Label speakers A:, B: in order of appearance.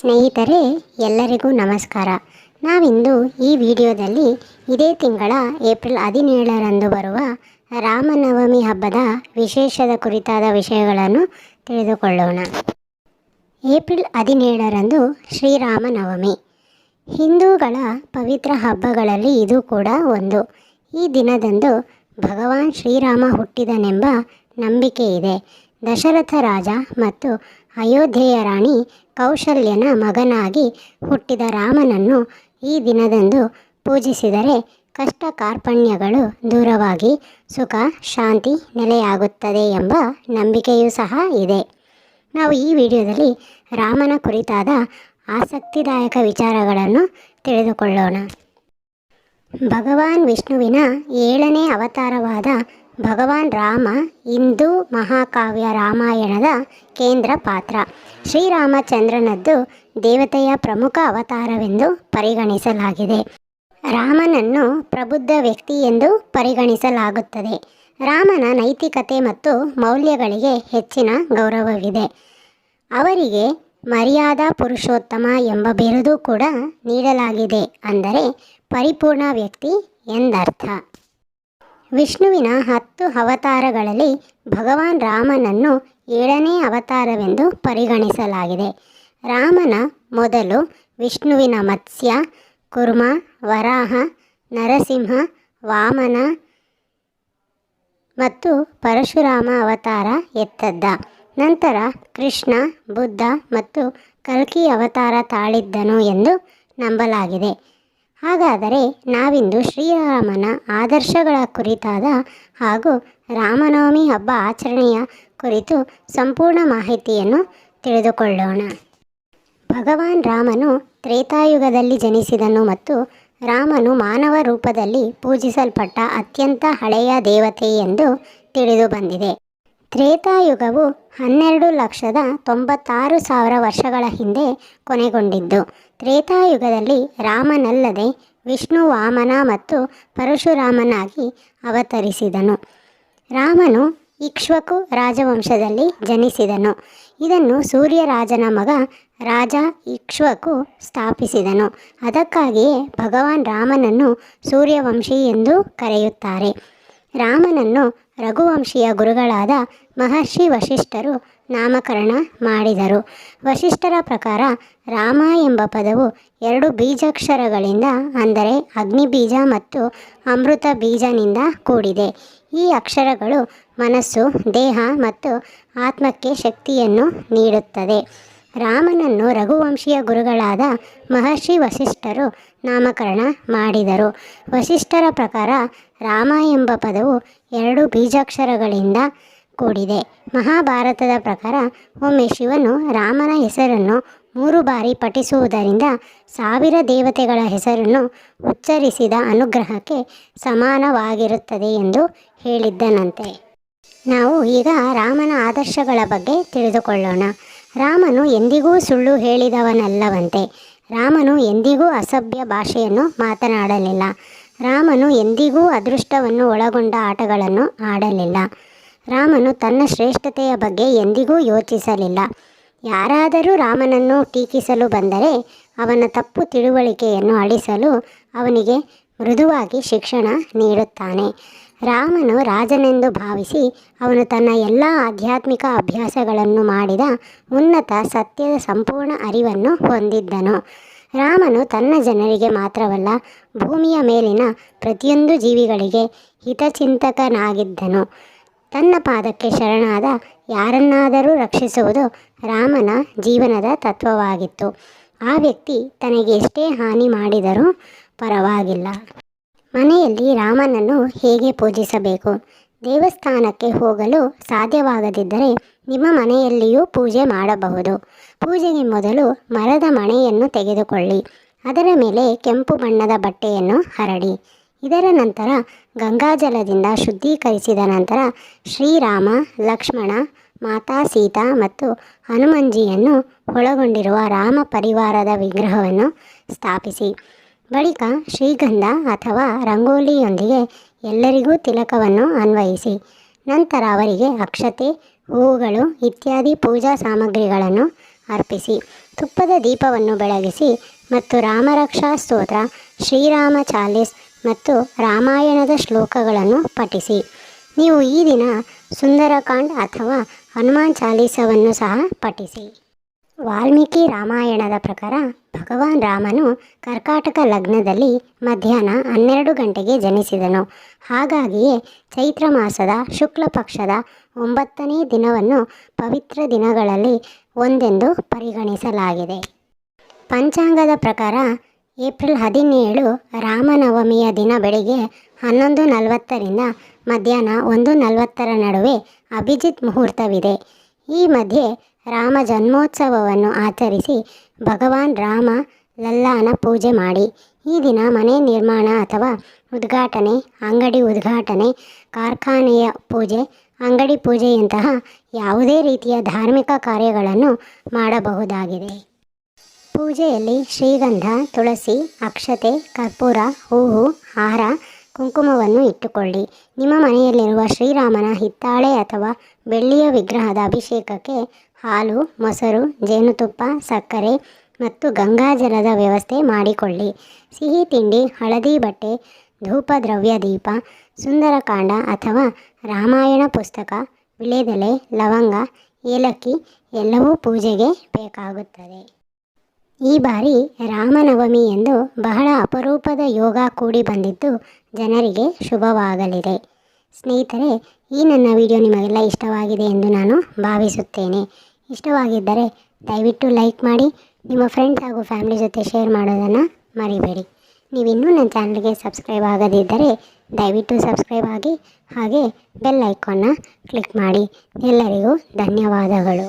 A: ಸ್ನೇಹಿತರೆ, ಎಲ್ಲರಿಗೂ ನಮಸ್ಕಾರ. ನಾವಿಂದು ಈ ವಿಡಿಯೋದಲ್ಲಿ ಇದೇ ತಿಂಗಳ ಏಪ್ರಿಲ್ ಹದಿನೇಳರಂದು ಬರುವ ರಾಮನವಮಿ ಹಬ್ಬದ ವಿಶೇಷದ ಕುರಿತಾದ ವಿಷಯಗಳನ್ನು ತಿಳಿದುಕೊಳ್ಳೋಣ. ಏಪ್ರಿಲ್ ಹದಿನೇಳರಂದು ಶ್ರೀರಾಮನವಮಿ. ಹಿಂದೂಗಳ ಪವಿತ್ರ ಹಬ್ಬಗಳಲ್ಲಿ ಇದು ಕೂಡ ಒಂದು. ಈ ದಿನದಂದು ಭಗವಾನ್ ಶ್ರೀರಾಮ ಹುಟ್ಟಿದನೆಂಬ ನಂಬಿಕೆ ಇದೆ ದಶರಥ ರಾಜ ಮತ್ತು ಅಯೋಧ್ಯೆಯ ರಾಣಿ ಕೌಶಲ್ಯನ ಮಗನಾಗಿ ಹುಟ್ಟಿದ ರಾಮನನ್ನು ಈ ದಿನದಂದು ಪೂಜಿಸಿದರೆ ಕಷ್ಟ ಕಾರ್ಪಣ್ಯಗಳು ದೂರವಾಗಿ ಸುಖ, ಶಾಂತಿ ನೆಲೆಯಾಗುತ್ತದೆ ಎಂಬ ನಂಬಿಕೆಯೂ ಸಹ ಇದೆ. ನಾವು ಈ ವಿಡಿಯೋದಲ್ಲಿ ರಾಮನ ಕುರಿತಾದ ಆಸಕ್ತಿದಾಯಕ ವಿಚಾರಗಳನ್ನು ತಿಳಿದುಕೊಳ್ಳೋಣ. ಭಗವಾನ್ ವಿಷ್ಣುವಿನ ಏಳನೇ ಅವತಾರವಾದ ಭಗವಾನ್ ರಾಮ ಹಿಂದೂ ಮಹಾಕಾವ್ಯ ರಾಮಾಯಣದ ಕೇಂದ್ರ ಪಾತ್ರ. ಶ್ರೀರಾಮಚಂದ್ರನದ್ದು ದೇವತೆಯ ಪ್ರಮುಖ ಅವತಾರವೆಂದು ಪರಿಗಣಿಸಲಾಗಿದೆ. ರಾಮನನ್ನು ಪ್ರಬುದ್ಧ ವ್ಯಕ್ತಿ ಎಂದು ಪರಿಗಣಿಸಲಾಗುತ್ತದೆ. ರಾಮನ ನೈತಿಕತೆ ಮತ್ತು ಮೌಲ್ಯಗಳಿಗೆ ಹೆಚ್ಚಿನ ಗೌರವವಿದೆ. ಅವರಿಗೆ ಮರ್ಯಾದಾ ಪುರುಷೋತ್ತಮ ಎಂಬ ಬಿರುದು ಕೂಡ ನೀಡಲಾಗಿದೆ ಅಂದರೆ ಪರಿಪೂರ್ಣ ವ್ಯಕ್ತಿ ಎಂದರ್ಥ. ವಿಷ್ಣುವಿನ ಹತ್ತು ಅವತಾರಗಳಲ್ಲಿ ಭಗವಾನ್ ರಾಮನನ್ನು ಏಳನೇ ಅವತಾರವೆಂದು ಪರಿಗಣಿಸಲಾಗಿದೆ. ರಾಮನ ಮೊದಲು ವಿಷ್ಣುವಿನ ಮತ್ಸ್ಯ, ಕುರ್ಮ, ವರಾಹ, ನರಸಿಂಹ, ವಾಮನ ಮತ್ತು ಪರಶುರಾಮ ಅವತಾರ ಎತ್ತದ್ದ. ನಂತರ ಕೃಷ್ಣ, ಬುದ್ಧ ಮತ್ತು ಕಲ್ಕಿ ಅವತಾರ ತಾಳಿದ್ದನು ಎಂದು ನಂಬಲಾಗಿದೆ. ಹಾಗಾದರೆ ನಾವಿಂದು ಶ್ರೀರಾಮನ ಆದರ್ಶಗಳ ಕುರಿತಾದ ಹಾಗೂ ರಾಮನವಮಿ ಹಬ್ಬ ಆಚರಣೆಯ ಕುರಿತು ಸಂಪೂರ್ಣ ಮಾಹಿತಿಯನ್ನು ತಿಳಿದುಕೊಳ್ಳೋಣ. ಭಗವಾನ್ ರಾಮನು ತ್ರೇತಾಯುಗದಲ್ಲಿ ಜನಿಸಿದನು ಮತ್ತು ರಾಮನು ಮಾನವ ರೂಪದಲ್ಲಿ ಪೂಜಿಸಲ್ಪಟ್ಟ ಅತ್ಯಂತ ಹಳೆಯ ದೇವತೆ ಎಂದು ತಿಳಿದು ಬಂದಿದೆ. ತ್ರೇತಾಯುಗವು ಹನ್ನೆರಡು ಲಕ್ಷದ ತೊಂಬತ್ತಾರು ಸಾವಿರ ವರ್ಷಗಳ ಹಿಂದೆ ಕೊನೆಗೊಂಡಿದ್ದು. ತ್ರೇತಾಯುಗದಲ್ಲಿ ರಾಮನಲ್ಲದೆ ವಿಷ್ಣು ವಾಮನ ಮತ್ತು ಪರಶುರಾಮನಾಗಿ ಅವತರಿಸಿದನು. ರಾಮನು ಇಕ್ಷ್ವಕು ರಾಜವಂಶದಲ್ಲಿ ಜನಿಸಿದನು. ಇದನ್ನು ಸೂರ್ಯರಾಜನ ಮಗ ರಾಜ ಇಕ್ಷ್ವಕು ಸ್ಥಾಪಿಸಿದನು. ಅದಕ್ಕಾಗಿಯೇ ಭಗವಾನ್ ರಾಮನನ್ನು ಸೂರ್ಯವಂಶಿ ಎಂದು ಕರೆಯುತ್ತಾರೆ. ರಾಮನನ್ನು ರಘುವಂಶಿಯ ಗುರುಗಳಾದ ಮಹರ್ಷಿ ವಶಿಷ್ಠರು ನಾಮಕರಣ ಮಾಡಿದರು. ವಶಿಷ್ಠರ ಪ್ರಕಾರ ರಾಮ ಎಂಬ ಪದವು ಎರಡು ಬೀಜಾಕ್ಷರಗಳಿಂದ, ಅಂದರೆ ಅಗ್ನಿ ಬೀಜ ಮತ್ತು ಅಮೃತ ಬೀಜನಿಂದ ಕೂಡಿದೆ. ಈ ಅಕ್ಷರಗಳು ಮನಸ್ಸು, ದೇಹ ಮತ್ತು ಆತ್ಮಕ್ಕೆ ಶಕ್ತಿಯನ್ನು ನೀಡುತ್ತದೆ. ರಾಮನನ್ನು ರಘುವಂಶೀಯ ಗುರುಗಳಾದ ಮಹರ್ಷಿ ವಶಿಷ್ಠರು ನಾಮಕರಣ ಮಾಡಿದರು. ವಶಿಷ್ಠರ ಪ್ರಕಾರ ರಾಮ ಎಂಬ ಪದವು ಎರಡು ಬೀಜಾಕ್ಷರಗಳಿಂದ ಕೂಡಿದೆ. ಮಹಾಭಾರತದ ಪ್ರಕಾರ ಒಮ್ಮೆ ಶಿವನು ರಾಮನ ಹೆಸರನ್ನು ಮೂರು ಬಾರಿ ಪಠಿಸುವುದರಿಂದ ಸಾವಿರ ದೇವತೆಗಳ ಹೆಸರನ್ನು ಉಚ್ಚರಿಸಿದ ಅನುಗ್ರಹಕ್ಕೆ ಸಮಾನವಾಗಿರುತ್ತದೆ ಎಂದು ಹೇಳಿದ್ದನಂತೆ. ನಾವು ಈಗ ರಾಮನ ಆದರ್ಶಗಳ ಬಗ್ಗೆ ತಿಳಿದುಕೊಳ್ಳೋಣ. ರಾಮನು ಎಂದಿಗೂ ಸುಳ್ಳು ಹೇಳಿದವನಲ್ಲವಂತೆ. ರಾಮನು ಎಂದಿಗೂ ಅಸಭ್ಯ ಭಾಷೆಯನ್ನು ಮಾತನಾಡಲಿಲ್ಲ. ರಾಮನು ಎಂದಿಗೂ ಅದೃಷ್ಟವನ್ನು ಒಳಗೊಂಡ ಆಟಗಳನ್ನು ಆಡಲಿಲ್ಲ. ರಾಮನು ತನ್ನ ಶ್ರೇಷ್ಠತೆಯ ಬಗ್ಗೆ ಎಂದಿಗೂ ಯೋಚಿಸಲಿಲ್ಲ. ಯಾರಾದರೂ ರಾಮನನ್ನು ಟೀಕಿಸಲು ಬಂದರೆ ಅವನ ತಪ್ಪು ತಿಳುವಳಿಕೆಯನ್ನು ಅಳಿಸಲು ಅವನಿಗೆ ಮೃದುವಾಗಿ ಶಿಕ್ಷಣ ನೀಡುತ್ತಾನೆ. ರಾಮನು ರಾಜನೆಂದು ಭಾವಿಸಿ ಅವನು ತನ್ನ ಎಲ್ಲ ಆಧ್ಯಾತ್ಮಿಕ ಅಭ್ಯಾಸಗಳನ್ನು ಮಾಡಿದ ಉನ್ನತ ಸತ್ಯದ ಸಂಪೂರ್ಣ ಅರಿವನ್ನು ಹೊಂದಿದ್ದನು. ರಾಮನು ತನ್ನ ಜನರಿಗೆ ಮಾತ್ರವಲ್ಲ, ಭೂಮಿಯ ಮೇಲಿನ ಪ್ರತಿಯೊಂದು ಜೀವಿಗಳಿಗೆ ಹಿತಚಿಂತಕನಾಗಿದ್ದನು. ತನ್ನ ಪಾದಕ್ಕೆ ಶರಣಾದ ಯಾರನ್ನಾದರೂ ರಕ್ಷಿಸುವುದು ರಾಮನ ಜೀವನದ ತತ್ವವಾಗಿತ್ತು. ಆ ವ್ಯಕ್ತಿ ತನಗೆ ಎಷ್ಟೇ ಹಾನಿ ಮಾಡಿದರೂ ಪರವಾಗಿಲ್ಲ. ಮನೆಯಲ್ಲಿ ರಾಮನನ್ನು ಹೇಗೆ ಪೂಜಿಸಬೇಕು? ದೇವಸ್ಥಾನಕ್ಕೆ ಹೋಗಲು ಸಾಧ್ಯವಾಗದಿದ್ದರೆ ನಿಮ್ಮ ಮನೆಯಲ್ಲಿಯೂ ಪೂಜೆ ಮಾಡಬಹುದು. ಪೂಜೆಗೆ ಮೊದಲು ಮರದ ಮಣೆಯನ್ನು ತೆಗೆದುಕೊಳ್ಳಿ. ಅದರ ಮೇಲೆ ಕೆಂಪು ಬಣ್ಣದ ಬಟ್ಟೆಯನ್ನು ಹರಡಿ. ಇದರ ನಂತರ ಗಂಗಾಜಲದಿಂದ ಶುದ್ಧೀಕರಿಸಿದ ನಂತರ ಶ್ರೀರಾಮ, ಲಕ್ಷ್ಮಣ, ಮಾತಾ, ಸೀತಾ ಮತ್ತು ಹನುಮಂಜಿಯನ್ನು ಒಳಗೊಂಡಿರುವ ರಾಮ ಪರಿವಾರದ ವಿಗ್ರಹವನ್ನು ಸ್ಥಾಪಿಸಿ. ಬಳಿಕ ಶ್ರೀಗಂಧ ಅಥವಾ ರಂಗೋಲಿಯೊಂದಿಗೆ ಎಲ್ಲರಿಗೂ ತಿಲಕವನ್ನು ಅನ್ವಯಿಸಿ. ನಂತರ ಅವರಿಗೆ ಅಕ್ಷತೆ, ಹೂವುಗಳು ಇತ್ಯಾದಿ ಪೂಜಾ ಸಾಮಗ್ರಿಗಳನ್ನು ಅರ್ಪಿಸಿ. ತುಪ್ಪದ ದೀಪವನ್ನು ಬೆಳಗಿಸಿ ಮತ್ತು ರಾಮರಕ್ಷಾ ಸ್ತೋತ್ರ, ಶ್ರೀರಾಮ ಚಾಲಿಸ್ ಮತ್ತು ರಾಮಾಯಣದ ಶ್ಲೋಕಗಳನ್ನು ಪಠಿಸಿ. ನೀವು ಈ ದಿನ ಸುಂದರಕಾಂಡ್ ಅಥವಾ ಹನುಮಾನ್ ಚಾಲೀಸವನ್ನು ಸಹ ಪಠಿಸಿ. ವಾಲ್ಮೀಕಿ ರಾಮಾಯಣದ ಪ್ರಕಾರ ಭಗವಾನ್ ರಾಮನು ಕರ್ಕಾಟಕ ಲಗ್ನದಲ್ಲಿ ಮಧ್ಯಾಹ್ನ ಹನ್ನೆರಡು ಗಂಟೆಗೆ ಜನಿಸಿದನು. ಹಾಗಾಗಿಯೇ ಚೈತ್ರ ಮಾಸದ ಶುಕ್ಲ ಪಕ್ಷದ ಒಂಬತ್ತನೇ ದಿನವನ್ನು ಪವಿತ್ರ ದಿನಗಳಲ್ಲಿ ಒಂದೆಂದು ಪರಿಗಣಿಸಲಾಗಿದೆ. ಪಂಚಾಂಗದ ಪ್ರಕಾರ ಏಪ್ರಿಲ್ ಹದಿನೇಳು ರಾಮನವಮಿಯ ದಿನ ಬೆಳಿಗ್ಗೆ ಹನ್ನೊಂದು ನಲವತ್ತರಿಂದ ಮಧ್ಯಾಹ್ನ ಒಂದು ನಲವತ್ತರ ನಡುವೆ ಅಭಿಜಿತ್ ಮುಹೂರ್ತವಿದೆ. ಈ ಮಧ್ಯೆ ರಾಮ ಜನ್ಮೋತ್ಸವವನ್ನು ಆಚರಿಸಿ ಭಗವಾನ್ ರಾಮ ಲಲ್ಲಾನ ಪೂಜೆ ಮಾಡಿ. ಈ ದಿನ ಮನೆ ನಿರ್ಮಾಣ ಅಥವಾ ಉದ್ಘಾಟನೆ, ಅಂಗಡಿ ಉದ್ಘಾಟನೆ, ಕಾರ್ಖಾನೆಯ ಪೂಜೆ, ಅಂಗಡಿ ಪೂಜೆಯಂತಹ ಯಾವುದೇ ರೀತಿಯ ಧಾರ್ಮಿಕ ಕಾರ್ಯಗಳನ್ನು ಮಾಡಬಹುದಾಗಿದೆ. ಪೂಜೆಯಲ್ಲಿ ಶ್ರೀಗಂಧ, ತುಳಸಿ, ಅಕ್ಷತೆ, ಕರ್ಪೂರ, ಹೂವು, ಹಾರ, ಕುಂಕುಮವನ್ನು ಇಟ್ಟುಕೊಳ್ಳಿ. ನಿಮ್ಮ ಮನೆಯಲ್ಲಿರುವ ಶ್ರೀರಾಮನ ಹಿತ್ತಾಳೆ ಅಥವಾ ಬೆಳ್ಳಿಯ ವಿಗ್ರಹದ ಅಭಿಷೇಕಕ್ಕೆ ಹಾಲು, ಮೊಸರು, ಜೇನುತುಪ್ಪ, ಸಕ್ಕರೆ ಮತ್ತು ಗಂಗಾಜಲದ ವ್ಯವಸ್ಥೆ ಮಾಡಿಕೊಳ್ಳಿ. ಸಿಹಿ ತಿಂಡಿ, ಹಳದಿ ಬಟ್ಟೆ, ಧೂಪ ದ್ರವ್ಯ ದೀಪ, ಸುಂದರಕಾಂಡ ಅಥವಾ ರಾಮಾಯಣ ಪುಸ್ತಕ ವಿಳೆದೆಲೆ ಲವಂಗ, ಏಲಕ್ಕಿ ಎಲ್ಲವೂ ಪೂಜೆಗೆ ಬೇಕಾಗುತ್ತದೆ. ಈ ಬಾರಿ ರಾಮನವಮಿ ಎಂದು ಬಹಳ ಅಪರೂಪದ ಯೋಗ ಕೂಡಿ ಬಂದಿದ್ದು ಜನರಿಗೆ ಶುಭವಾಗಲಿದೆ. ಸ್ನೇಹಿತರೆ, ಈ ನನ್ನ ವಿಡಿಯೋ ನಿಮಗೆಲ್ಲ ಇಷ್ಟವಾಗಿದೆ ಎಂದು ನಾನು ಭಾವಿಸುತ್ತೇನೆ. ಇಷ್ಟವಾಗಿದ್ದರೆ ದಯವಿಟ್ಟು ಲೈಕ್ ಮಾಡಿ, ನಿಮ್ಮ ಫ್ರೆಂಡ್ಸ್ ಹಾಗೂ ಫ್ಯಾಮಿಲಿ ಜೊತೆ ಶೇರ್ ಮಾಡೋದನ್ನು ಮರಿಬೇಡಿ. ನೀವಿನ್ನೂ ನನ್ನ ಚಾನಲ್ಗೆ ಸಬ್ಸ್ಕ್ರೈಬ್ ಆಗದಿದ್ದರೆ ದಯವಿಟ್ಟು ಸಬ್ಸ್ಕ್ರೈಬ್ ಆಗಿ ಹಾಗೆ ಬೆಲ್ ಐಕಾನ್ನ ಕ್ಲಿಕ್ ಮಾಡಿ. ಎಲ್ಲರಿಗೂ ಧನ್ಯವಾದಗಳು.